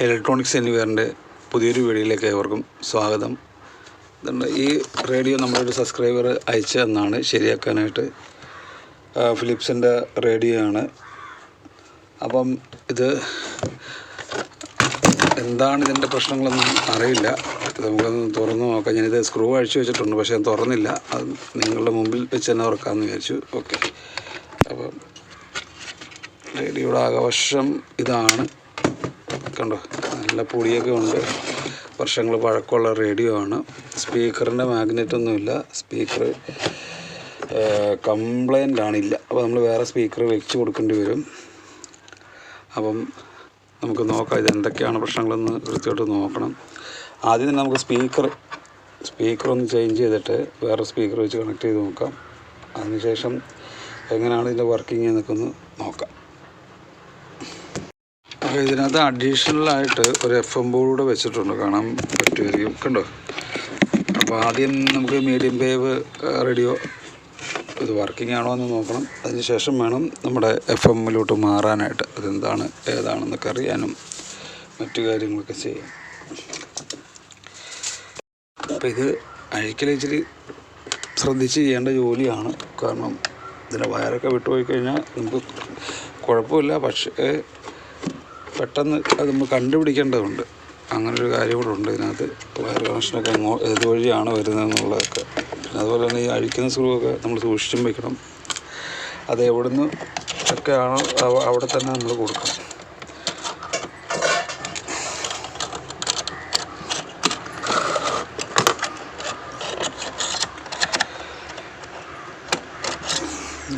Electronics എനിവെയറിന്റെ പുതിയൊരു വീഡിയോയിലേക്ക് ഏവർക്കും സ്വാഗതം. ഈ റേഡിയോ നമ്മളൊരു സബ്സ്ക്രൈബർ അയച്ചു തന്നാണ് ശരിയാക്കാനായിട്ട് ഫിലിപ്സിന്റെ റേഡിയോ ആണ് അപ്പം ഇത് എന്താണ് ഇതിന്റെ പ്രശ്നങ്ങളൊന്നും അറിയില്ല. നമുക്കൊന്ന് തുറന്ന് നോക്കാം. ഞാനിത് സ്ക്രൂ അഴിച്ചു വെച്ചിട്ടുണ്ട് പക്ഷേ ഞാൻ തുറന്നില്ല. അത് നിങ്ങളുടെ മുമ്പിൽ വെച്ച് തന്നെ തുറക്കാമെന്ന് വിചാരിച്ചു. ഓക്കെ അപ്പം റേഡിയോയുടെ ആകവശം ഇതാണ്. കണ്ടോ? നല്ല പൊടിയൊക്കെ ഉണ്ട്. വർഷങ്ങൾ പഴക്കമുള്ള റേഡിയോ ആണ്. സ്പീക്കറിന്റെ മാഗ്നറ്റ് ഒന്നുമില്ല സ്പീക്കർ കംപ്ലൈന്റ് ആണില്ല. അപ്പോൾ നമ്മൾ വേറെ സ്പീക്കർ വെച്ച് കൊടുക്കേണ്ടി വരും. അപ്പം നമുക്ക് നോക്കാം ഇത് എന്തൊക്കെയാണ് പ്രശ്നങ്ങളെന്ന് കൃത്യമായിട്ട് നോക്കണം. ആദ്യം തന്നെ നമുക്ക് സ്പീക്കർ സ്പീക്കർ ഒന്ന് ചേഞ്ച് ചെയ്തിട്ട് വേറെ സ്പീക്കർ വെച്ച് കണക്ട് ചെയ്ത് നോക്കാം. അതിനുശേഷം എങ്ങനെയാണ് ഇതിന്റെ വർക്കിംഗ് എന്നൊക്കെ ഒന്ന് നോക്കാം. ഇതിനകത്ത് അഡീഷണൽ ആയിട്ട് ഒരു എഫ് എം ബോർഡ് വെച്ചിട്ടുണ്ട്. കാണാൻ പറ്റുമായിരിക്കും. കണ്ടോ? അപ്പോൾ ആദ്യം നമുക്ക് മീഡിയം വേവ് റേഡിയോ ഇത് വർക്കിംഗ് ആണോ എന്ന് നോക്കണം. അതിനുശേഷം വേണം നമ്മുടെ എഫ് എമ്മിലോട്ട് മാറാനായിട്ട്. അതെന്താണ് ഏതാണെന്നൊക്കെ അറിയാനും മറ്റു കാര്യങ്ങളൊക്കെ ചെയ്യാം അപ്പോൾ ഇത് അഴിക്കൽ ഇച്ചിരി ശ്രദ്ധിച്ച് ചെയ്യേണ്ട ജോലിയാണ്. കാരണം ഇതിന്റെ വയറൊക്കെ വിട്ടുപോയി കഴിഞ്ഞാൽ നമുക്ക് കുഴപ്പമില്ല. പക്ഷേ പെട്ടെന്ന് അത് നമ്മൾ കണ്ടുപിടിക്കേണ്ടതുണ്ട്. അങ്ങനൊരു കാര്യം കൂടെ ഉണ്ട് ഇതിനകത്ത്. വയർ കണക്ഷനൊക്കെ അങ്ങോ ഏത് വഴിയാണ് വരുന്നതെന്നുള്ളതൊക്കെ. പിന്നെ അതുപോലെ തന്നെ ഈ അഴിക്കുന്ന സ്ക്രൂവൊക്കെ നമ്മൾ സൂക്ഷിച്ചും വെക്കണം. അത് എവിടുന്ന് ആണോ അവിടെ തന്നെ നമ്മൾ കൊടുക്കണം.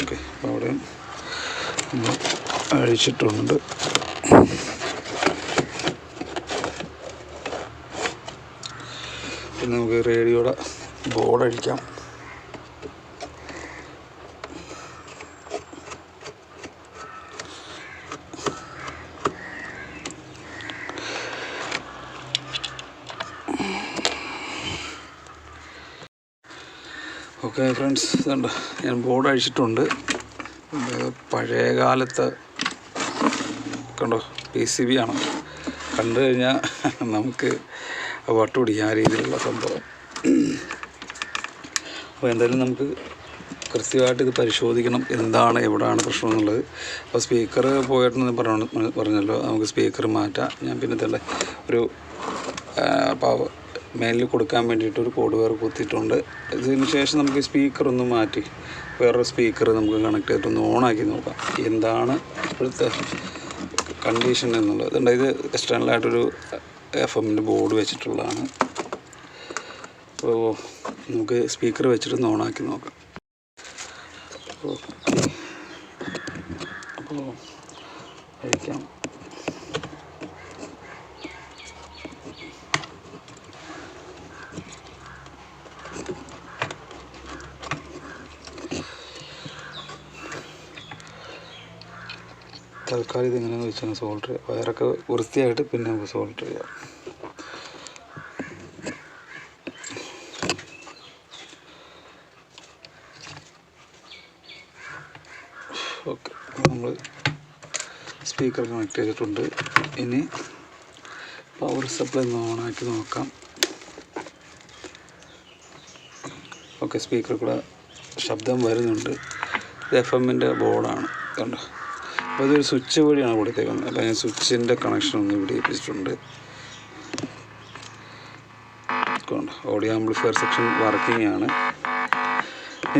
ഓക്കെ അപ്പോൾ അവിടെ നമ്മൾ അഴിച്ചിട്ടുണ്ട്. പിന്നെ നമുക്ക് റേഡിയോയുടെ ബോർഡ് അടിക്കാം ഓക്കെ ഫ്രണ്ട്സ് ഇതുണ്ട്. ഞാൻ ബോർഡ് അഴിച്ചിട്ടുണ്ട് പഴയ കാലത്ത് കണ്ടോ പി സി ബി ആണ്. കണ്ടു കഴിഞ്ഞാൽ നമുക്ക് വട്ട് പിടിക്കാൻ ആ രീതിയിലുള്ള സംഭവം. അപ്പോൾ എന്തായാലും നമുക്ക് കൃത്യമായിട്ട് ഇത് പരിശോധിക്കണം എന്താണ് എവിടെയാണ് പ്രശ്നം എന്നുള്ളത്. അപ്പോൾ സ്പീക്കർ പോയിട്ടെന്ന് പറഞ്ഞു പറഞ്ഞല്ലോ നമുക്ക് സ്പീക്കർ മാറ്റാം. ഞാൻ പിന്നെ തന്നെ ഒരു പവർ മേലിൽ കൊടുക്കാൻ വേണ്ടിയിട്ട് ഒരു കോഡ് വേറെ കുത്തിയിട്ടുണ്ട്. ഇതിന് ശേഷം നമുക്ക് സ്പീക്കർ ഒന്ന് മാറ്റി വേറൊരു സ്പീക്കർ നമുക്ക് കണക്ട് ചെയ്തിട്ട് ഒന്ന് ഓണാക്കി നോക്കാം. എന്താണ് ഇപ്പോഴത്തെ കണ്ടീഷൻ എന്നുള്ളത്. ഇത് എക്സ്റ്റേണലായിട്ടൊരു എഫ് എമ്മിന്റെ ബോർഡ് വെച്ചിട്ടുള്ളതാണ്. അപ്പോൾ നമുക്ക് സ്പീക്കർ വെച്ചിട്ടൊന്ന് ഓണാക്കി നോക്കാം. അപ്പോൾ തൽക്കാലം ഇതെങ്ങനെയാണെന്ന് വെച്ചാൽ സോൾഡർ വയറൊക്കെ വൃത്തിയായിട്ട് പിന്നെ നമുക്ക് സോൾഡർ ചെയ്യാം. ഓക്കെ. നമ്മൾ സ്പീക്കർ കണക്ട് ചെയ്തിട്ടുണ്ട്. ഇനി പവർ സപ്ലൈ ഒന്ന് ഓണാക്കി നോക്കാം. ഓക്കെ സ്പീക്കർ കൂടെ ശബ്ദം വരുന്നുണ്ട്. എഫ് എമ്മിന്റെ ബോർഡാണ് കണ്ടോ? അപ്പോൾ ഇതൊരു സ്വിച്ച് വഴിയാണ് കൊടുത്തേക്കുന്നത്. അപ്പോൾ ഞാൻ സ്വിച്ചിന്റെ കണക്ഷൻ ഒന്ന് ഇവിടെ കൊണ്ട് ഓഡിയോ ആംപ്ലിഫയർ സെക്ഷൻ വർക്കിംഗ് ആണ്.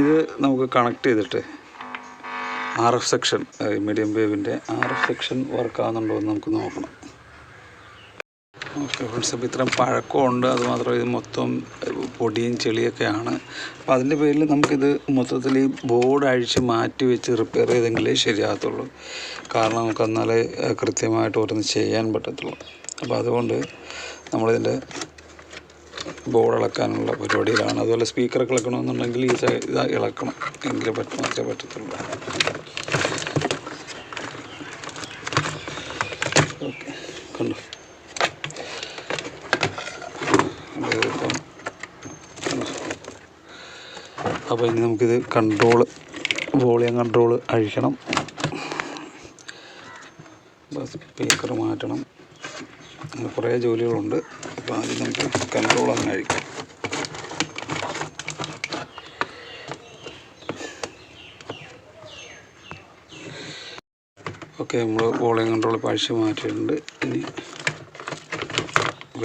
ഇത് നമുക്ക് കണക്ട് ചെയ്തിട്ട് ആർ എഫ് സെക്ഷൻ മീഡിയം വേവിന്റെ ആർ എഫ് സെക്ഷൻ വർക്ക് ആകുന്നുണ്ടോ എന്ന് നമുക്ക് നോക്കണം. ഓക്കെ ഫ്രണ്ട്സ് അപ്പോൾ ഇത്രയും പഴക്കമുണ്ട്. അതുമാത്രമല്ല ഇത് മൊത്തം പൊടിയും ചെളിയൊക്കെയാണ്. അപ്പോൾ അതിന്റെ പേരിൽ നമുക്കിത് മൊത്തത്തിൽ ഈ ബോർഡ് അഴിച്ച് മാറ്റി വെച്ച് റിപ്പയർ ചെയ്തെങ്കിലേ ശരിയാകത്തുള്ളൂ. കാരണം നമുക്ക് എന്നാലേ കൃത്യമായിട്ട് ഓരോന്ന് ചെയ്യാൻ പറ്റത്തുള്ളൂ. അപ്പോൾ അതുകൊണ്ട് നമ്മളിതിന്റെ ബോർഡ് ഇളക്കാനുള്ള പരിപാടിയിലാണ്. അതുപോലെ സ്പീക്കറൊക്കെ ഇളക്കണമെന്നുണ്ടെങ്കിൽ ഈ ഇത് ഇളക്കണം. എങ്കിലേ പറ്റും മാത്രമേ പറ്റത്തുള്ളൂ ഓക്കെ കണ്ടോ ഇതിപ്പം കണ്ടോ? അപ്പോൾ ഇനി നമുക്കിത് കൺട്രോൾ വോളിയം കൺട്രോൾ അഴിക്കണം. ബസ് സ്പീക്കർ മാറ്റണം. അങ്ങനെ കുറേ ജോലികളുണ്ട്. അപ്പോൾ ആദ്യം നമുക്ക് കൺട്രോൾ അങ്ങനെ അഴിക്കാം. ഓക്കെ നമ്മൾ വോളിയം കൺട്രോൾ പഴിച്ച് മാറ്റിയിട്ടുണ്ട്. ഇനി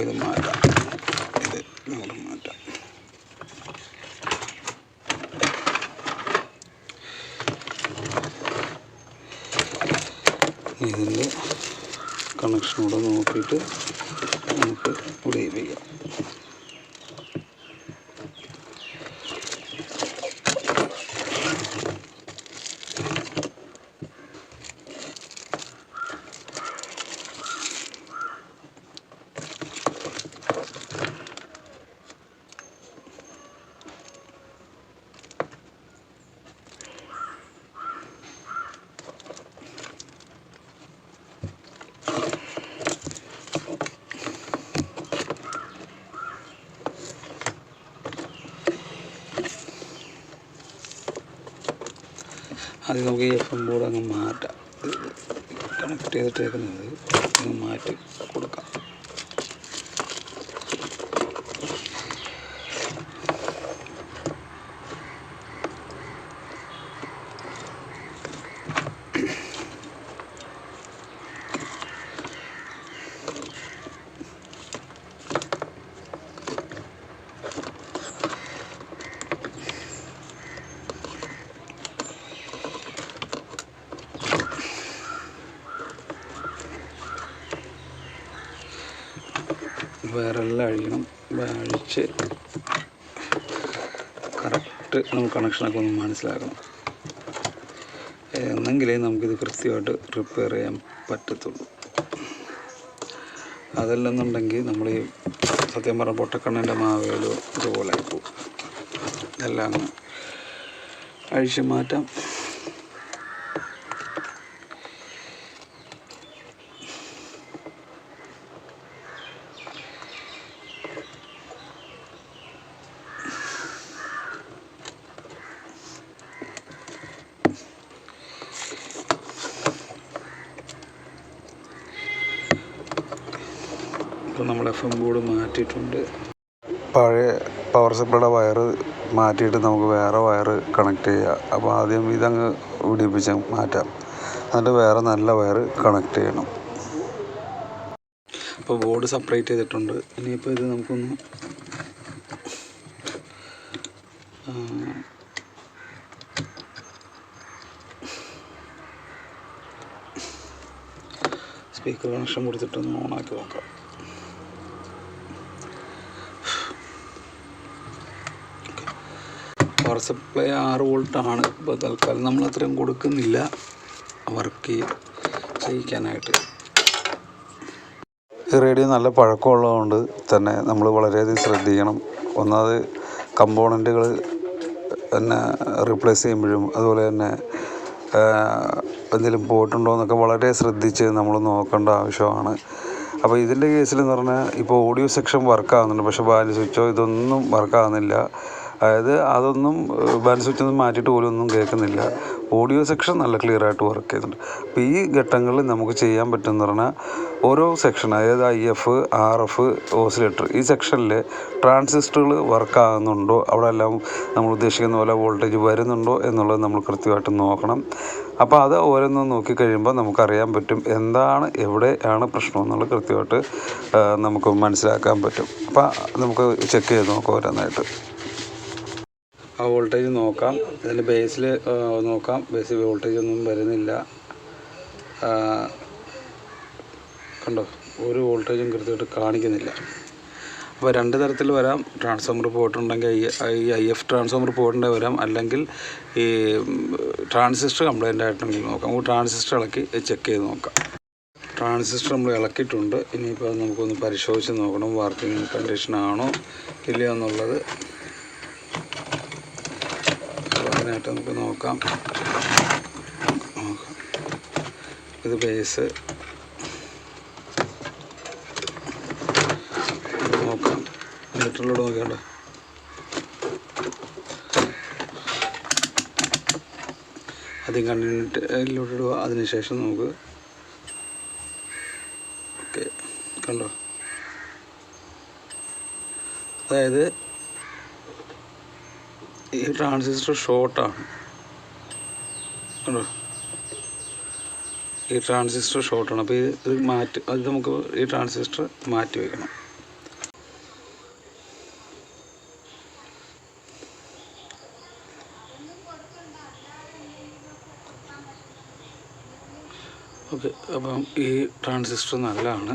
ഇത് മാറ്റാം ഇത് നമുക്ക് മാറ്റാം ഇതിന്റെ കണക്ഷനൂടെ നോക്കിയിട്ട് നമുക്ക് പിടിപ്പിക്കാം ആദ്യം നമുക്ക് ഈ എഫ് എം ബോർഡ് അങ്ങ് മാറ്റാം. കണക്ട് ചെയ്തിട്ടേക്കുന്നത് അങ്ങ് മാറ്റി കൊടുക്കാം വയറെല്ലാം അഴിക്കണം വ- അഴിച്ച് കറക്റ്റ് നമുക്ക് കണക്ഷനൊക്കെ ഒന്ന് മനസ്സിലാക്കണം. എന്നെങ്കിലേ നമുക്കിത് കൃത്യമായിട്ട് റിപ്പയർ ചെയ്യാൻ പറ്റത്തുള്ളൂ. അതല്ലെന്നുണ്ടെങ്കിൽ നമ്മൾ ഈ സത്യം പറഞ്ഞ പൊട്ടക്കണ്ണന്റെ മാവേലോ ഇതുപോലെ പോകും എല്ലാം അഴിച്ച് മാറ്റാം ഇപ്പോൾ നമ്മൾ എഫ് എം ബോർഡ് മാറ്റിയിട്ടുണ്ട് പഴയ പവർ സപ്ലൈയുടെ വയറ് മാറ്റിയിട്ട് നമുക്ക് വേറെ വയറ് കണക്ട് ചെയ്യാം. അപ്പോൾ ആദ്യം ഇതങ്ങ് പിടിപ്പിച്ച് മാറ്റാം. എന്നിട്ട് വേറെ നല്ല വയറ് കണക്ട് ചെയ്യണം. അപ്പോൾ ബോർഡ് സെപ്പറേറ്റ് ചെയ്തിട്ടുണ്ട്. ഇനിയിപ്പോൾ ഇത് നമുക്കൊന്ന് സ്പീക്കർ കണക്ഷൻ കൊടുത്തിട്ടൊന്ന് ഓണാക്കി നോക്കാം. പവർ സപ്ലൈ ആറ് വോൾട്ടാണ് ഇപ്പോൾ തൽക്കാലം നമ്മൾ അത്രയും കൊടുക്കുന്നില്ല. വർക്ക് ചെയ്യിക്കാനായിട്ട്. ഈ റേഡിയോ നല്ല പഴക്കമുള്ളതുകൊണ്ട് തന്നെ നമ്മൾ വളരെയധികം ശ്രദ്ധിക്കണം. ഒന്നാമത് കമ്പോണന്റുകൾ തന്നെ റീപ്ലേസ് ചെയ്യുമ്പോഴും അതുപോലെ തന്നെ എന്തെങ്കിലും പോയിട്ടുണ്ടോ എന്നൊക്കെ വളരെ ശ്രദ്ധിച്ച് നമ്മൾ നോക്കേണ്ട ആവശ്യമാണ്. അപ്പോൾ ഇതിന്റെ കേസിൽ എന്ന് പറഞ്ഞാൽ ഇപ്പോൾ ഓഡിയോ സെക്ഷൻ വർക്ക് ആകുന്നുണ്ട് പക്ഷേ ബാലൻസ് സ്വിച്ചോ ഇതൊന്നും വർക്ക് ആകുന്നില്ല അതായത് അതൊന്നും ബാലൻസ് സ്വിച്ച് ഒന്നും മാറ്റിയിട്ട് പോലും ഒന്നും കേൾക്കുന്നില്ല. ഓഡിയോ സെക്ഷൻ നല്ല ക്ലിയർ ആയിട്ട് വർക്ക് ചെയ്യുന്നുണ്ട്. അപ്പോൾ ഈ ഘട്ടങ്ങളിൽ നമുക്ക് ചെയ്യാൻ പറ്റുമെന്ന് പറഞ്ഞാൽ ഓരോ സെക്ഷൻ അതായത് I F R F oscillator ഈ സെക്ഷനിൽ ട്രാൻസിസ്റ്ററുകൾ വർക്ക് ആകുന്നുണ്ടോ? അവിടെ എല്ലാം നമ്മൾ ഉദ്ദേശിക്കുന്ന പോലെ വോൾട്ടേജ് വരുന്നുണ്ടോ എന്നുള്ളത് നമ്മൾ കൃത്യമായിട്ട് നോക്കണം. അപ്പോൾ അത് ഓരോന്നും നോക്കി കഴിയുമ്പോൾ നമുക്കറിയാൻ പറ്റും എന്താണ് എവിടെയാണ് പ്രശ്നം എന്നുള്ളത് കൃത്യമായിട്ട് നമുക്ക് മനസ്സിലാക്കാൻ പറ്റും. അപ്പോൾ നമുക്ക് ചെക്ക് ചെയ്ത് നോക്കാം ഓരോന്നായിട്ട്. ആ വോൾട്ടേജ് നോക്കാം. ഇതിന്റെ ബേസിൽ നോക്കാം. ബേസിൽ വോൾട്ടേജ് ഒന്നും വരുന്നില്ല. കണ്ടോ? ഒരു വോൾട്ടേജും കൃത്യമായിട്ട് കാണിക്കുന്നില്ല. അപ്പോൾ രണ്ട് തരത്തിൽ വരാം. ട്രാൻസ്ഫോമർ പോയിട്ടുണ്ടെങ്കിൽ ഈ ഐ എഫ് ട്രാൻസ്ഫോമർ പോയിട്ടുണ്ടെങ്കിൽ വരാം. അല്ലെങ്കിൽ ഈ ട്രാൻസിസ്റ്റർ കംപ്ലൈന്റ് ആയിട്ടുണ്ടെങ്കിൽ നോക്കാം. നമുക്ക് ട്രാൻസിസ്റ്റർ ഇളക്കി ചെക്ക് ചെയ്ത് നോക്കാം. ട്രാൻസിസ്റ്റർ നമ്മൾ ഇളക്കിയിട്ടുണ്ട്. ഇനിയിപ്പോൾ നമുക്കൊന്ന് പരിശോധിച്ച് നോക്കണം. വർക്കിംഗ് കണ്ടീഷൻ ആണോ ഇല്ലയോ എന്നുള്ളത്. ചെയ്യാനായിട്ട് നമുക്ക് നോക്കാം. ഇത് ബേസ് നോക്കാം. ലിറ്ററിലൂടെ നോക്കിയാണ്ടോ ആദ്യം കണ്ടിട്ടിലൂടെ ഇടുക. അതിനുശേഷം നമുക്ക് ഓക്കെ കണ്ടോ? അതായത് ഈ ട്രാൻസിസ്റ്റർ ഷോർട്ടാണ് കണ്ടോ? ഈ ട്രാൻസിസ്റ്റർ ഷോർട്ടാണ് അപ്പോൾ ഇത് മാറ്റി അത് നമുക്ക് ഈ ട്രാൻസിസ്റ്റർ മാറ്റി വയ്ക്കണം ഓക്കെ അപ്പം ഈ ട്രാൻസിസ്റ്റർ നല്ലതാണ്.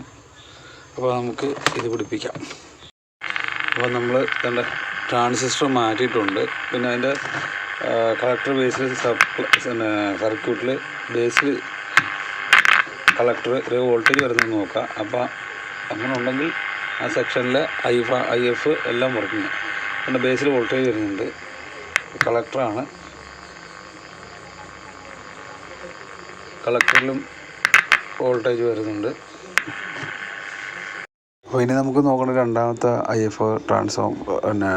അപ്പോൾ നമുക്ക് ഇത് പിടിപ്പിക്കാം. അപ്പോൾ നമ്മൾ എന്താ ട്രാൻസിസ്റ്റർ മാറ്റിയിട്ടുണ്ട്. പിന്നെ അതിന്റെ കളക്ടർ ബേസിൽ പിന്നെ സർക്യൂട്ടിൽ ബേസിൽ കളക്ടർ ഒരു വോൾട്ടേജ് വരുന്നത് നോക്കാം. അപ്പോൾ അങ്ങനെ ഉണ്ടെങ്കിൽ ആ സെക്ഷനിലെ ഐ ഫ ഐ എഫ് എല്ലാം വർക്കിങ്. പിന്നെ ബേസിൽ വോൾട്ടേജ് വരുന്നുണ്ട്. കളക്ടറാണ്. കളക്ടറിലും വോൾട്ടേജ് വരുന്നുണ്ട്. അപ്പോൾ ഇനി നമുക്ക് നോക്കേണ്ട രണ്ടാമത്തെ ഐ എഫ് ട്രാൻസ്ഫോം പിന്നെ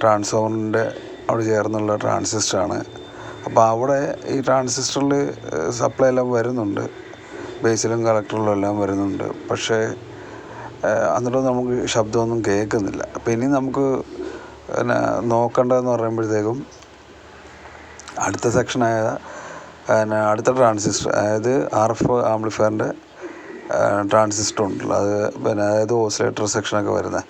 ട്രാൻസ്ഫോമറിന്റെ അവിടെ ചേർന്നുള്ള ട്രാൻസിസ്റ്ററാണ്. അപ്പോൾ അവിടെ ഈ ട്രാൻസിസ്റ്ററിൽ സപ്ലൈ എല്ലാം വരുന്നുണ്ട്. ബേസിലും കളക്ടറിലും എല്ലാം വരുന്നുണ്ട്. പക്ഷേ എന്നിട്ട് നമുക്ക് ശബ്ദമൊന്നും കേൾക്കുന്നില്ല. അപ്പോൾ ഇനി നമുക്ക് പിന്നെ നോക്കേണ്ടതെന്ന് പറയുമ്പോഴത്തേക്കും അടുത്ത സെക്ഷനായ പിന്നെ അടുത്ത ട്രാൻസിസ്റ്റർ അതായത് ആർ എഫ് ആംപ്ലിഫയറിന്റെ ട്രാൻസിസ്റ്റർ ഉണ്ടല്ലോ. അത് പിന്നെ അതായത് ഓസിലേറ്റർ സെക്ഷനൊക്കെ വരുന്നത്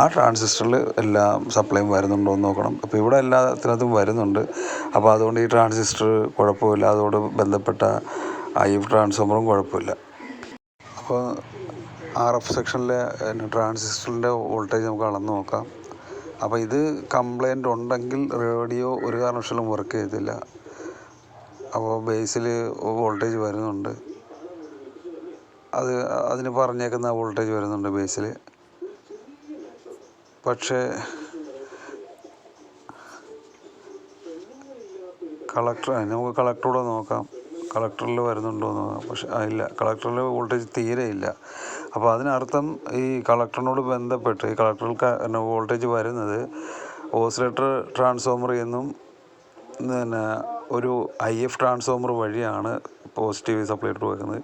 ആ ട്രാൻസിസ്റ്ററിൽ എല്ലാം സപ്ലൈയും വരുന്നുണ്ടോ എന്ന് നോക്കണം. അപ്പോൾ ഇവിടെ എല്ലാത്തിനകത്തും വരുന്നുണ്ട്. അപ്പോൾ അതുകൊണ്ട് ഈ ട്രാൻസിസ്റ്റർ കുഴപ്പമില്ല. അതോട് ബന്ധപ്പെട്ട ഐ എഫ് ട്രാൻസ്ഫോമറും കുഴപ്പമില്ല. അപ്പോൾ ആർ എഫ് സെക്ഷനിലെ ട്രാൻസിസ്റ്ററിന്റെ വോൾട്ടേജ് നമുക്ക് അളന്ന് നോക്കാം. അപ്പോൾ ഇത് കംപ്ലൈന്റ് ഉണ്ടെങ്കിൽ റേഡിയോ ഒരു കാരണവശാലും വർക്ക് ചെയ്തില്ല അപ്പോൾ ബേസിൽ വോൾട്ടേജ് വരുന്നുണ്ട്. അത് അതിന് പറഞ്ഞേക്കുന്ന വോൾട്ടേജ് വരുന്നുണ്ട് ബേസിൽ പക്ഷേ കളക്ടർ നമുക്ക് കളക്ടറൂടെ നോക്കാം. കളക്ടറിൽ വരുന്നുണ്ടോ എന്ന് നോക്കാം. പക്ഷെ ഇല്ല. കളക്ടറിൽ വോൾട്ടേജ് തീരെ ഇല്ല. അപ്പോൾ അതിനർത്ഥം ഈ കളക്ടറിനോട് ബന്ധപ്പെട്ട് ഈ കളക്ടറിൽ വോൾട്ടേജ് വരുന്നത് ഓസിലേറ്റർ ട്രാൻസ്ഫോമറിൽ എന്നും പിന്നെ ഒരു ഐ എഫ് ട്രാൻസ്ഫോമർ വഴിയാണ് പോസിറ്റീവ് സപ്ലൈ വെക്കുന്നത്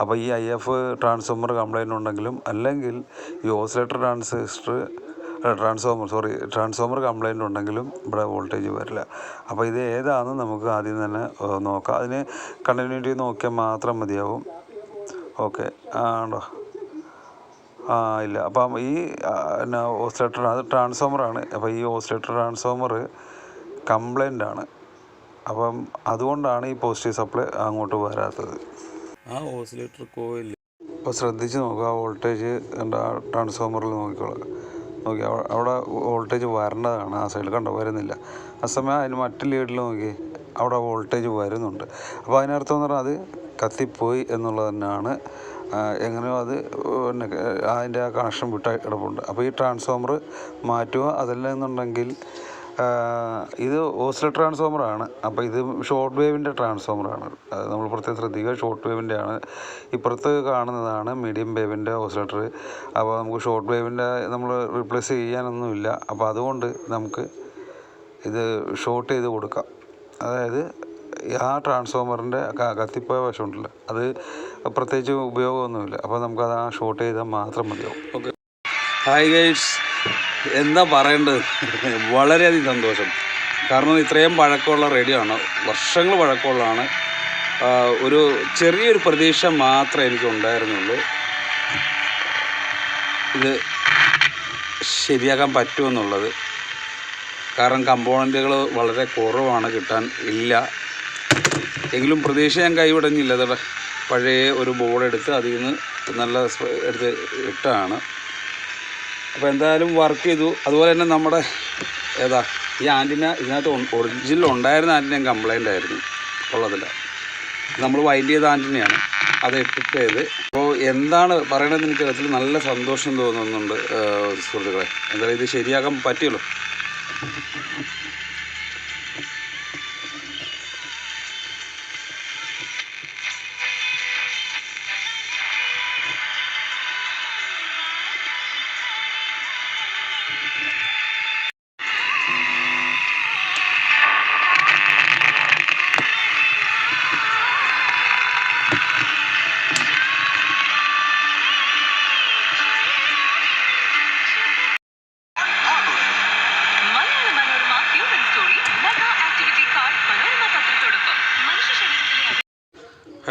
അപ്പോൾ ഈ ഐ എഫ് ട്രാൻസ്ഫോമർ കംപ്ലൈന്റ് ഉണ്ടെങ്കിലും അല്ലെങ്കിൽ ഈ oscillator transistor transformer sorry transformer complaint ഉണ്ടെങ്കിലും ഇവിടെ വോൾട്ടേജ് വരില്ല. അപ്പോൾ ഇത് ഏതാണെന്ന് നമുക്ക് ആദ്യം തന്നെ നോക്കാം. അതിന് കണ്ടിന്യൂറ്റി നോക്കിയാൽ മാത്രം മതിയാവും. ഓക്കെ. ആ ഉണ്ടോ? ആ ഇല്ല. അപ്പം ഈ എന്നാ ഓസിലേറ്റർ അത് ട്രാൻസ്ഫോമറാണ് അപ്പോൾ ഈ ഓസിലേറ്റർ ട്രാൻസ്ഫോമർ കംപ്ലൈന്റ് ആണ്. അപ്പം അതുകൊണ്ടാണ് ഈ പോസിറ്റീവ് സപ്ലൈ അങ്ങോട്ട് വരാത്തത്. ആ ഓസിലേറ്റർ കോയിൽ ഇപ്പോൾ ശ്രദ്ധിച്ച് നോക്കുക ആ വോൾട്ടേജ് എന്താ ട്രാൻസ്ഫോമറിൽ നോക്കിക്കോളുക നോക്കി അവിടെ വോൾട്ടേജ് വരേണ്ടതാണ്. ആ സൈഡിൽ കണ്ടോ വരുന്നില്ല. ആ സമയം അതിന് മറ്റു ലീഡിൽ നോക്കി അവിടെ വോൾട്ടേജ് വരുന്നുണ്ട്. അപ്പോൾ അതിനർത്ഥം എന്ന് പറഞ്ഞാൽ അത് കത്തിപ്പോയി എന്നുള്ളത് തന്നെയാണ്. എങ്ങനെയോ അത് പിന്നെ അതിന്റെ ആ കണക്ഷൻ വിട്ട കിടപ്പുണ്ട്. അപ്പോൾ ഈ ട്രാൻസ്ഫോമർ മാറ്റുക അതല്ല എന്നുണ്ടെങ്കിൽ ആ, ഇത് ഓസിലേറ്റർ ട്രാൻസ്ഫോമറാണ്. അപ്പോൾ ഇത് ഷോർട്ട് വേവിന്റെ ട്രാൻസ്ഫോമറാണ്. നമ്മൾ പ്രത്യേകം ശ്രദ്ധിക്കുക ഷോർട്ട് വേവിന്റെ ആണ് ഇപ്പുറത്ത് കാണുന്നതാണ് മീഡിയം വേവിന്റെ ഓസിലേറ്റർ. അപ്പോൾ നമുക്ക് ഷോർട്ട് വേവിന്റെ നമ്മൾ റീപ്ലേസ് ചെയ്യാനൊന്നുമില്ല. അപ്പോൾ അതുകൊണ്ട് നമുക്ക് ഇത് ഷോർട്ട് ചെയ്ത് കൊടുക്കാം. അതായത് ആ ട്രാൻസ്ഫോമറിന്റെ കത്തിപ്പോയ വശമുണ്ടല്ലോ. അത് പ്രത്യേകിച്ച് ഉപയോഗമൊന്നുമില്ല. അപ്പോൾ നമുക്കത് ആ ഷോർട്ട് ചെയ്താൽ മാത്രം മതിയാവും. ഓക്കെ ഹായ് ഗൈഡ്സ് എന്താ പറയേണ്ടത്? വളരെയധികം സന്തോഷം. കാരണം ഇത്രയും പഴക്കമുള്ള റേഡിയോ ആണ്. വർഷങ്ങൾ പഴക്കമുള്ളതാണ്. ഒരു ചെറിയൊരു പ്രതീക്ഷ മാത്രമേ എനിക്ക് ഉണ്ടായിരുന്നുള്ളൂ ഇത് ശരിയാക്കാൻ പറ്റുമെന്നുള്ളത്. കാരണം കമ്പോണന്റുകൾ വളരെ കുറവാണ് കിട്ടാൻ ഇല്ല. എങ്കിലും പ്രതീക്ഷ ഞാൻ കൈവിടഞ്ഞില്ല. പഴയ ഒരു ബോർഡ് എടുത്ത് അതിൽ നിന്ന് നല്ല എടുത്ത് ഇട്ടാണ് അപ്പോൾ എന്തായാലും വർക്ക് ചെയ്തു. അതുപോലെ തന്നെ നമ്മുടെ ഏതാ ഈ ആന്റിന ഇതിനകത്ത് ഒറിജിനൽ ഉണ്ടായിരുന്ന ആന്റിന കംപ്ലൈന്റ് ആയിരുന്നു ഉള്ളതില്ല നമ്മൾ വൈൻഡ് ചെയ്ത ആന്റിനെയാണ് അത് എക്വിപ്പ് ചെയ്ത്. അപ്പോൾ എന്താണ് പറയണതെന്ന് എനിക്ക് അതിൽ നല്ല സന്തോഷം തോന്നുന്നുണ്ട് സുഹൃത്തുക്കളെ. എന്തായാലും ഇത് ശരിയാക്കാൻ പറ്റിയല്ലോ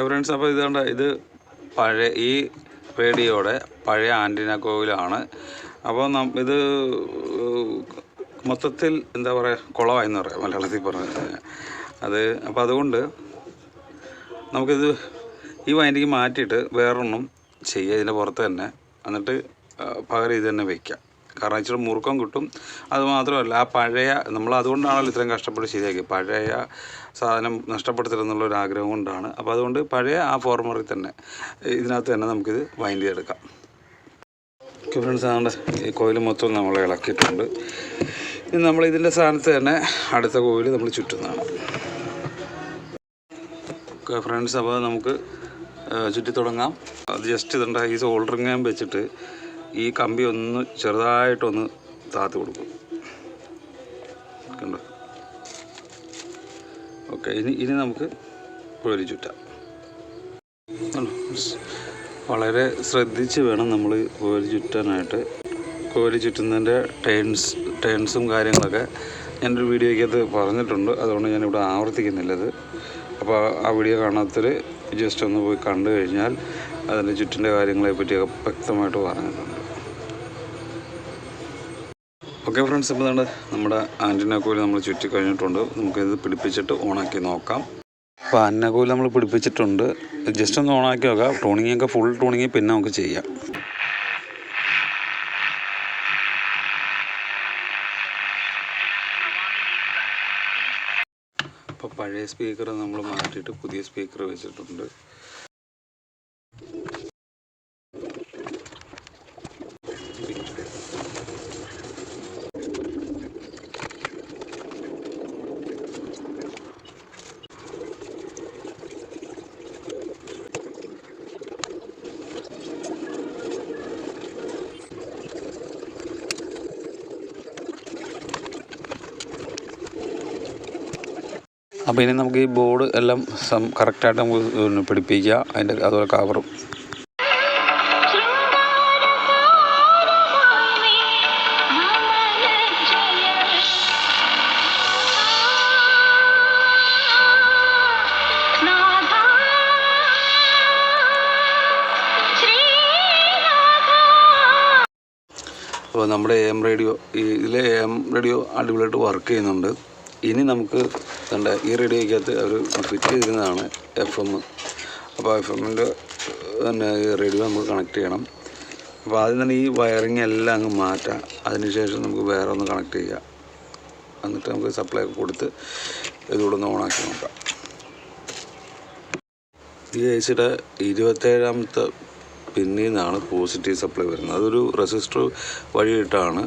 ഫ്രണ്ട്സ് അപ്പോൾ ഇതുകൊണ്ട് ഇത് പഴയ ഈ റേഡിയോയുടെ പഴയ ആന്റിന കോവിലാണ്. അപ്പോൾ നം ഇത് മൊത്തത്തിൽ എന്താ പറയുക കുളമായെന്ന് പറയാം മലയാളത്തിൽ പറഞ്ഞത് അത് അപ്പോൾ അതുകൊണ്ട് നമുക്കിത് ഈ വൈൻഡിങ് മാറ്റിയിട്ട് വേറൊന്നും ചെയ്യുക ഇതിന്റെ പുറത്ത് തന്നെ. എന്നിട്ട് പകരം ഇത് തന്നെ വയ്ക്കാം കാരണം ഇച്ചിരി മുറുക്കം കിട്ടും. അത് മാത്രമല്ല ആ പഴയ നമ്മൾ അതുകൊണ്ടാണല്ലോ ഇത്രയും കഷ്ടപ്പെട്ട് ശരിയാക്കി പഴയ സാധനം നഷ്ടപ്പെടുത്തരുതെന്നുള്ള ഒരു ആഗ്രഹം കൊണ്ടാണ്. അപ്പോൾ അതുകൊണ്ട് പഴയ ആ ഫോർമറിൽ തന്നെ ഇതിനകത്ത് തന്നെ നമുക്കിത് വൈൻഡ് ചെയ്തെടുക്കാം. ഓക്കെ ഫ്രണ്ട്സ് നമ്മുടെ ഈ കോയിൽ മൊത്തം നമ്മൾ ഇളക്കിയിട്ടുണ്ട്. ഇനി നമ്മൾ ഇതിന്റെ സ്ഥാനത്ത് തന്നെ അടുത്ത കോയിൽ നമ്മൾ ചുറ്റുന്നതാണ്. ഓക്കെ ഫ്രണ്ട്സ് അപ്പോൾ നമുക്ക് ചുറ്റി തുടങ്ങാം അത് ജസ്റ്റ് ഇതുണ്ട് ഈ സോൾഡറിങ്ങാൻ വെച്ചിട്ട് ഈ കമ്പി ഒന്ന് ചെറുതായിട്ടൊന്ന് താത്ത് കൊടുക്കും. കണ്ടോ? ഓക്കെ ഇനി ഇനി നമുക്ക് കുഴലി ചുറ്റാം? വളരെ ശ്രദ്ധിച്ച് വേണം നമ്മൾ കോഴി ചുറ്റാനായിട്ട്. കോഴി ചുറ്റുന്നതിന്റെ ടേൺസ് ടേൺസും കാര്യങ്ങളൊക്കെ ഞാനൊരു വീഡിയോയ്ക്കകത്ത് പറഞ്ഞിട്ടുണ്ട്. അതുകൊണ്ട് ഞാനിവിടെ ആവർത്തിക്കുന്നില്ലത്. അപ്പോൾ ആ വീഡിയോ കാണാത്തവർ ജസ്റ്റ് ഒന്ന് പോയി കണ്ടു കഴിഞ്ഞാൽ അതിന്റെ ചുറ്റിന്റെ കാര്യങ്ങളെ പറ്റിയൊക്കെ വ്യക്തമായിട്ട് പറഞ്ഞിട്ടുണ്ട്. ഓക്കെ ഫ്രണ്ട്സ് ഇപ്പോൾ നമ്മുടെ നമ്മുടെ ആന്റിന കോയിൽ നമ്മൾ ചുറ്റി കഴിഞ്ഞിട്ടുണ്ട്. നമുക്കിത് പിടിപ്പിച്ചിട്ട് ഓണാക്കി നോക്കാം. അപ്പോൾ ആന്റിന കോയിൽ നമ്മൾ പിടിപ്പിച്ചിട്ടുണ്ട്. ജസ്റ്റ് ഒന്ന് ഓണാക്കി നോക്കാം. ടൂണിങ് ഒക്കെ ഫുൾ ടൂണിങ് പിന്നെ നമുക്ക് ചെയ്യാം. അപ്പോൾ പഴയ സ്പീക്കർ നമ്മൾ മാറ്റിയിട്ട് പുതിയ സ്പീക്കർ വെച്ചിട്ടുണ്ട്. അപ്പോൾ ഇനി നമുക്ക് ഈ ബോർഡ് എല്ലാം സം കറക്റ്റായിട്ട് നമുക്ക് പിടിപ്പിക്കുക. അതിന്റെ അതുപോലെ കവറും അപ്പോൾ നമ്മുടെ എം റേഡിയോ ഈ ഇതിലെ എം റേഡിയോ അടിപൊളിയായിട്ട് വർക്ക് ചെയ്യുന്നുണ്ട്. ഇനി നമുക്ക് കണ്ട ഈ റേഡിയോയ്ക്കകത്ത് അവർ ഫിറ്റ് ചെയ്തിരുന്നതാണ് എഫ് എം. അപ്പോൾ എഫ് എമ്മിന്റെ തന്നെ ഈ റേഡിയോ നമുക്ക് കണക്ട് ചെയ്യണം. അപ്പോൾ ആദ്യം തന്നെ ഈ വയറിങ് എല്ലാം അങ്ങ് മാറ്റാം. അതിനുശേഷം നമുക്ക് വേറെ ഒന്ന് കണക്ട് ചെയ്യാം. എന്നിട്ട് നമുക്ക് സപ്ലൈ കൊടുത്ത് ഇതുകൂടെ ഒന്ന് ഓണാക്കി നോക്കാം. ഈ എ സിയുടെ ഇരുപത്തേഴാമത്തെ പിന്നിൽ നിന്നാണ് പോസിറ്റീവ് സപ്ലൈ വരുന്നത്. അതൊരു റെസിസ്റ്റർ വഴിയിട്ടാണ്.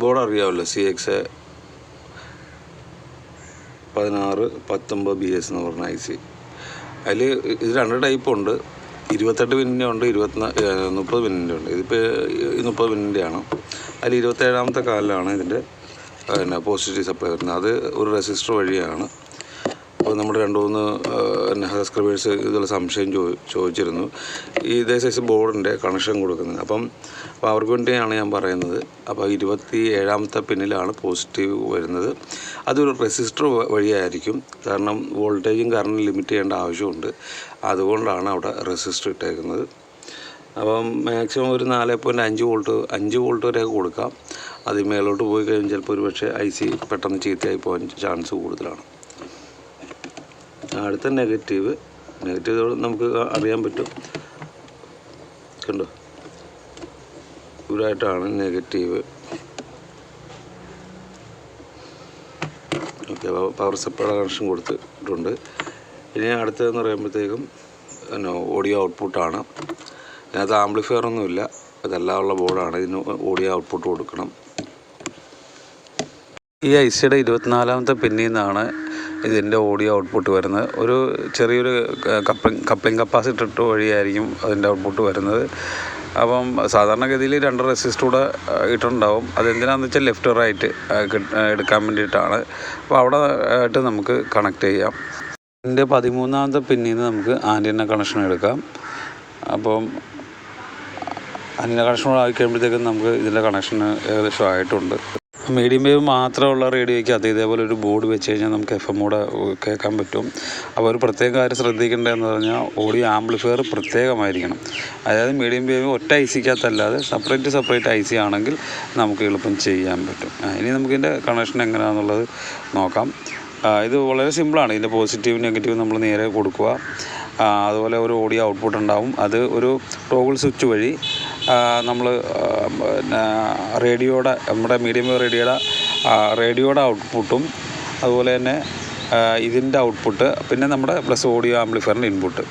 ബോർഡ് അറിയാമല്ലോ സി എക്സ് പതിനാറ് പത്തൊമ്പത് ബി എസ് എന്ന് പറഞ്ഞ ഐ സി അതിൽ ഇത് രണ്ട് ടൈപ്പ് ഉണ്ട്. ഇരുപത്തെട്ട് പിന്നിന്റെ ഉണ്ട് ഇരുപത്തിനാ ഏഹ് മുപ്പത് പിന്നിന്റെ ഉണ്ട്. ഇതിപ്പോൾ മുപ്പത് പിന്നിന്റെ ആണ്. അതിൽ ഇരുപത്തേഴാമത്തെ കാലിലാണ് ഇതിന്റെ പിന്നെ പോസിറ്റീവ് സപ്ലൈ വരുന്നത്. അത് ഒരു റെസിസ്റ്റർ വഴിയാണ് അപ്പോൾ നമ്മുടെ രണ്ട് മൂന്ന് സബ്സ്ക്രൈബേഴ്സ് ഇതുപോലെ സംശയം ചോ ചോദിച്ചിരുന്നു. ഈ ഇതേ സൈസ് ബോർഡിന്റെ കണക്ഷൻ കൊടുക്കുന്നത്. അപ്പം അപ്പോൾ അവർക്ക് വേണ്ടിയാണ് ഞാൻ പറയുന്നത്. അപ്പോൾ ഇരുപത്തി ഏഴാമത്തെ പിന്നിലാണ് പോസിറ്റീവ് വരുന്നത്. അതൊരു റെസിസ്റ്റർ വഴിയായിരിക്കും. കാരണം വോൾട്ടേജും കറണ്ടും ലിമിറ്റ് ചെയ്യേണ്ട ആവശ്യമുണ്ട്. അതുകൊണ്ടാണ് അവിടെ റെസിസ്റ്റർ ഇട്ടേക്കുന്നത്. അപ്പം മാക്സിമം ഒരു നാല് പോയിന്റ് അഞ്ച് വോൾട്ട് അഞ്ച് വോൾട്ട് വരെയൊക്കെ കൊടുക്കാം. അതിൽ മേലോട്ട് പോയി കഴിഞ്ഞാൽ ചിലപ്പോൾ ഒരു പക്ഷേ ഐ സി പെട്ടെന്ന് ചീത്തയായി പോകാൻ ചാൻസ് കൂടുതലാണ്. അടുത്ത നെഗറ്റീവ് നെഗറ്റീവ് നമുക്ക് അറിയാൻ പറ്റും. കണ്ടോ? ഇവരായിട്ടാണ് negative okay power supply connection കൊടുത്തിട്ടുണ്ട്. ഇനി അടുത്തതെന്ന് പറയുമ്പോഴത്തേക്കും പിന്നെ ഓഡിയോ ഔട്ട്പുട്ടാണ് ഇതിനകത്ത് ആംപ്ലിഫയർ ഒന്നുമില്ല ഇതെല്ലാം ഉള്ള ബോർഡാണ് ഇതിന് ഓഡിയോ ഔട്ട്പുട്ട് കൊടുക്കണം. ഈ ഐ സിയുടെ ഇരുപത്തിനാലാമത്തെ പിന്നിൽ നിന്നാണ് ഇതിന്റെ ഓഡിയോ ഔട്ട്പുട്ട് വരുന്നത്. ഒരു ചെറിയൊരു കപ്ലിംഗ് കപ്ലിംഗ് കപ്പാസിറ്റർ വഴിയായിരിക്കും അതിന്റെ ഔട്ട്പുട്ട് വരുന്നത്. അപ്പം സാധാരണഗതിയിൽ രണ്ട് റെസിസ്റ്റ് കൂടെ ഇട്ടിട്ടുണ്ടാവും. അതെന്തിനാന്ന് വെച്ചാൽ ലെഫ്റ്റ് റൈറ്റ് എടുക്കാൻ വേണ്ടിയിട്ടാണ്. അപ്പോൾ അവിടെ ആയിട്ട് നമുക്ക് കണക്ട് ചെയ്യാം. ഇതിന്റെ പതിമൂന്നാമത്തെ പിന്നിൽ നിന്ന് നമുക്ക് ആന്റിന കണക്ഷൻ എടുക്കാം. അപ്പം ആന്റിന കണക്ഷൻ ആയി കഴിയുമ്പോഴത്തേക്കും നമുക്ക് ഇതിന്റെ കണക്ഷൻ ഏകദേശം ആയിട്ടുണ്ട്. മീഡിയം വേവ് മാത്രമുള്ള റേഡിയോയ്ക്ക് അത് ഇതേപോലെ ഒരു ബോർഡ് വെച്ച് കഴിഞ്ഞാൽ നമുക്ക് എഫ് എം കൂടെ കേൾക്കാൻ പറ്റും. അപ്പോൾ ഒരു പ്രത്യേക കാര്യം ശ്രദ്ധിക്കേണ്ടതെന്ന് പറഞ്ഞാൽ ഓഡിയോ ആംപ്ലിഫയർ പ്രത്യേകമായിരിക്കണം. അതായത് മീഡിയം വേവ് ഒറ്റ ഐ സിക്കകത്തല്ലാതെ സെപ്പറേറ്റ് സെപ്പറേറ്റ് ഐ സി ആണെങ്കിൽ നമുക്ക് എളുപ്പം ചെയ്യാൻ പറ്റും. ഇനി നമുക്കിതിന്റെ കണക്ഷൻ എങ്ങനെയാണെന്നുള്ളത് നോക്കാം. ഇത് വളരെ സിമ്പിളാണ് ഇതിന്റെ പോസിറ്റീവ് നെഗറ്റീവ് നമ്മൾ നേരെ കൊടുക്കുക. അതുപോലെ ഒരു ഓഡിയോ ഔട്ട്പുട്ട് ഉണ്ടാവും. അത് ഒരു ടോഗിൾ സ്വിച്ച് വഴി നമ്മൾ പിന്നെ റേഡിയോയുടെ നമ്മുടെ മീഡിയം റേഡിയോയുടെ റേഡിയോയുടെ ഔട്ട്പുട്ടും അതുപോലെ തന്നെ ഇതിന്റെ ഔട്ട്പുട്ട് പിന്നെ നമ്മുടെ പ്ലസ് ഓഡിയോ ആംപ്ലിഫയറിന്റെ ഇൻപുട്ട്.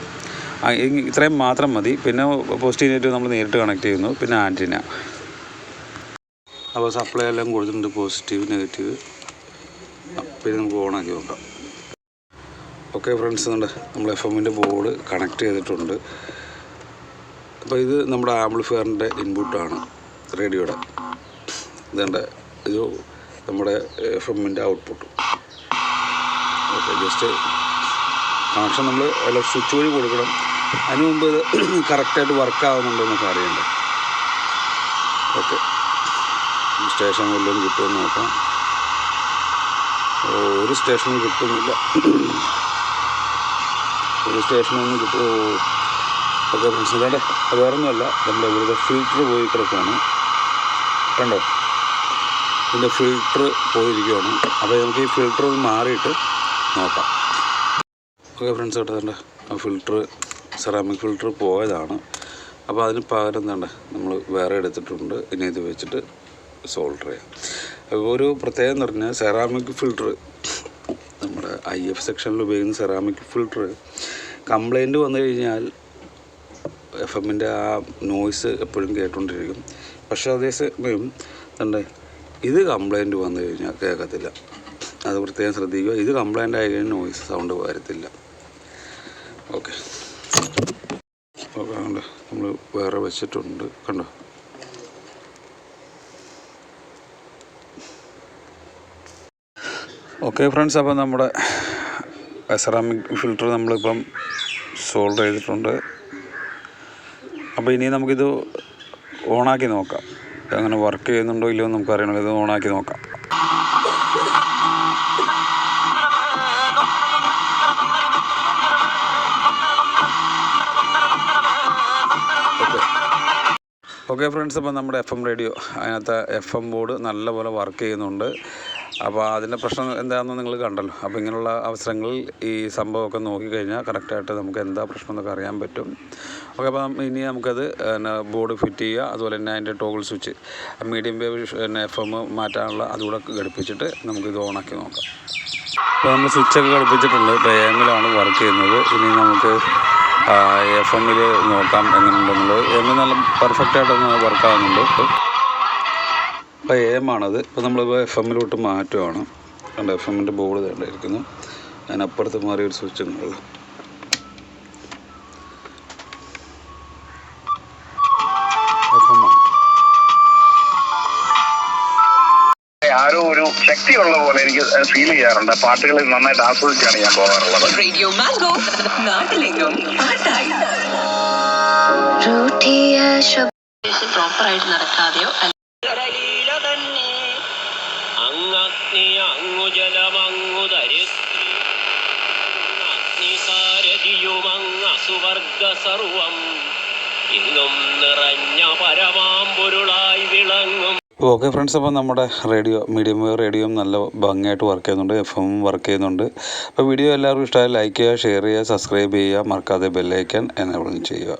ഇത്രയും മാത്രം മതി. പിന്നെ പോസിറ്റീവ് നമ്മൾ നേരിട്ട് കണക്ട് ചെയ്യുന്നു. പിന്നെ ആന്റിന. അപ്പോൾ സപ്ലൈ എല്ലാം കൊടുത്തിട്ടുണ്ട് പോസിറ്റീവ് നെഗറ്റീവ്. പിന്നെ നമുക്ക് ഓണാക്കി നോക്കാം. ഓക്കെ ഫ്രണ്ട്സ് ഉണ്ട് നമ്മൾ എഫ് എമ്മിന്റെ ബോർഡ് കണക്ട് ചെയ്തിട്ടുണ്ട്. അപ്പോൾ ഇത് നമ്മുടെ ആംപ്ലിഫയറിന്റെ ഇൻപുട്ടാണ് റേഡിയോയുടെ. ഇതുണ്ട് ഇത് നമ്മുടെ എഫ് എമ്മിന്റെ ഔട്ട്പുട്ട്. ഓക്കെ ജസ്റ്റ് കണക്ഷൻ നമ്മൾ അല്ല സ്വിച്ച് വഴി കൊടുക്കണം. അതിന് മുമ്പ് ഇത് കറക്റ്റായിട്ട് വർക്ക് ആവുന്നുണ്ടോ എന്നൊക്കെ അറിയണ്ടേ? ഓക്കെ. സ്റ്റേഷൻ വല്ലതും കിട്ടുമെന്ന് നോക്കാം. ഒരു സ്റ്റേഷനും കിട്ടുന്നില്ല. ഒരു സ്റ്റേഷനൊന്നും കിട്ടുമോ? ഓക്കെ ഫ്രണ്ട്സ് ഇതാണ്ട് അത് വേറെ ഒന്നുമല്ല നമ്മുടെ ഇവിടുത്തെ ഫിൽറ്റർ പോയി കിടക്കുകയാണ് കണ്ടോ? ഇതിന്റെ ഫിൽറ്റർ പോയിരിക്കുകയാണ് അപ്പോൾ നമുക്ക് ഈ ഫിൽറ്റർ ഒന്ന് മാറിയിട്ട് നോക്കാം. ഓക്കെ ഫ്രണ്ട്സ് കേട്ടോ ആ ഫിൽറ്റർ സെറാമിക് ഫിൽറ്റർ പോയതാണ്. അപ്പോൾ അതിന് പകരം തേണ്ട നമ്മൾ വേറെ എടുത്തിട്ടുണ്ട്. ഇനി ഇത് വെച്ചിട്ട് സോൾഡർ ചെയ്യാം. അപ്പോൾ ഒരു പ്രത്യേകത എന്ന് പറഞ്ഞാൽ സെറാമിക് ഫിൽറ്റർ നമ്മുടെ ഐ എഫ് സെക്ഷനിൽ ഉപയോഗിക്കുന്ന സെറാമിക് ഫിൽറ്റർ കംപ്ലൈന്റ് വന്നു കഴിഞ്ഞാൽ എഫ് എമ്മിന്റെ ആ നോയ്സ് എപ്പോഴും കേട്ടുകൊണ്ടിരിക്കും പക്ഷേ അതേസമയം എന്താ ഇത് കംപ്ലൈന്റ് വന്നു കഴിഞ്ഞാൽ കേൾക്കത്തില്ല. അത് പ്രത്യേകം ശ്രദ്ധിക്കുക. ഇത് കംപ്ലൈന്റ് ആയി കഴിഞ്ഞാൽ നോയ്സ് സൗണ്ട് വരത്തില്ല. ഓക്കെ നമ്മൾ വേറെ വെച്ചിട്ടുണ്ട്. കണ്ടോ? ഓക്കെ ഫ്രണ്ട്സ് അപ്പോൾ നമ്മുടെ സെറാമിക് ഫിൽറ്റർ നമ്മളിപ്പം സോൾവ് ചെയ്തിട്ടുണ്ട്. അപ്പോൾ ഇനി നമുക്കിത് ഓണാക്കി നോക്കാം. അങ്ങനെ വർക്ക് ചെയ്യുന്നുണ്ടോ ഇല്ലയോ എന്ന് നമുക്ക് അറിയണമല്ലോ ഇത് ഓണാക്കി നോക്കാം. ഓക്കെ ഫ്രണ്ട്സ് അപ്പോൾ നമ്മുടെ എഫ് എം റേഡിയോ അതിനകത്ത് എഫ് എം ബോർഡ് നല്ലപോലെ വർക്ക് ചെയ്യുന്നുണ്ട്. അപ്പോൾ അതിന്റെ പ്രശ്നം എന്താണെന്ന് നിങ്ങൾ കണ്ടല്ലോ. അപ്പോൾ ഇങ്ങനെയുള്ള അവസരങ്ങളിൽ ഈ സംഭവമൊക്കെ നോക്കിക്കഴിഞ്ഞാൽ കറക്റ്റായിട്ട് നമുക്ക് എന്താ പ്രശ്നം എന്നൊക്കെ അറിയാൻ പറ്റും. ഓക്കെ അപ്പം ഇനി നമുക്കത് പിന്നെ ബോർഡ് ഫിറ്റ് ചെയ്യുക അതുപോലെ തന്നെ അതിന്റെ ടോഗിൾ സ്വിച്ച് മീഡിയം വേവ് പിന്നെ എഫ് എം മാറ്റാനുള്ള അതുകൂടെ ഘടിപ്പിച്ചിട്ട് നമുക്കിത് ഓണാക്കി നോക്കാം. അപ്പോൾ നമ്മൾ സ്വിച്ചൊക്കെ ഘടിപ്പിച്ചിട്ടുണ്ട്. ഇപ്പോൾ വർക്ക് ചെയ്യുന്നത്. ഇനി നമുക്ക് എഫ് എമ്മിൽ നോക്കാം എങ്ങനെയുണ്ടെന്നുള്ളത്. എമ്മിൽ നല്ല പെർഫെക്റ്റ് വർക്കാകുന്നുണ്ട് അപ്പോൾ എ എം ആണത്. ഇപ്പോൾ നമ്മളിപ്പോൾ എഫ് എമ്മിലോട്ട് മാറ്റുവാണ്. കണ്ട എഫ് എമ്മിന്റെ ബോർഡ് തേണ്ടായിരിക്കുന്നു അതിനപ്പുറത്ത് മാറി ഒരു സ്വിച്ച് ഉണ്ടല്ലോ ആരോ ഒരു ശക്തിയുള്ള പോലെ എനിക്ക് ഫീൽ ചെയ്യാറുണ്ട്. പാട്ടുകളിൽ നന്നായിട്ട് ആസ്വദിച്ചാണ് ഞാൻ പോകാറുള്ളത്. റേഡിയോ മാംഗോ നാട്ടിലെങ്ങും പാട്ടായി. ആയിട്ട് നടക്കാതെയോ പരമാമ്പൊരുളായി വിളങ്ങും. ഓക്കെ ഫ്രണ്ട്സ് അപ്പോൾ നമ്മുടെ റേഡിയോ മീഡിയം വേവ് റേഡിയോയും നല്ല ഭംഗിയായിട്ട് വർക്ക് ചെയ്യുന്നുണ്ട് എഫ് എം വർക്ക് ചെയ്യുന്നുണ്ട്. അപ്പോൾ വീഡിയോ എല്ലാവർക്കും ഇഷ്ടമായി ലൈക്ക് ചെയ്യുക ഷെയർ ചെയ്യുക സബ്സ്ക്രൈബ് ചെയ്യുക മറക്കാതെ ബെല്ലൈക്കൻ എനേബിൾ ചെയ്യുക.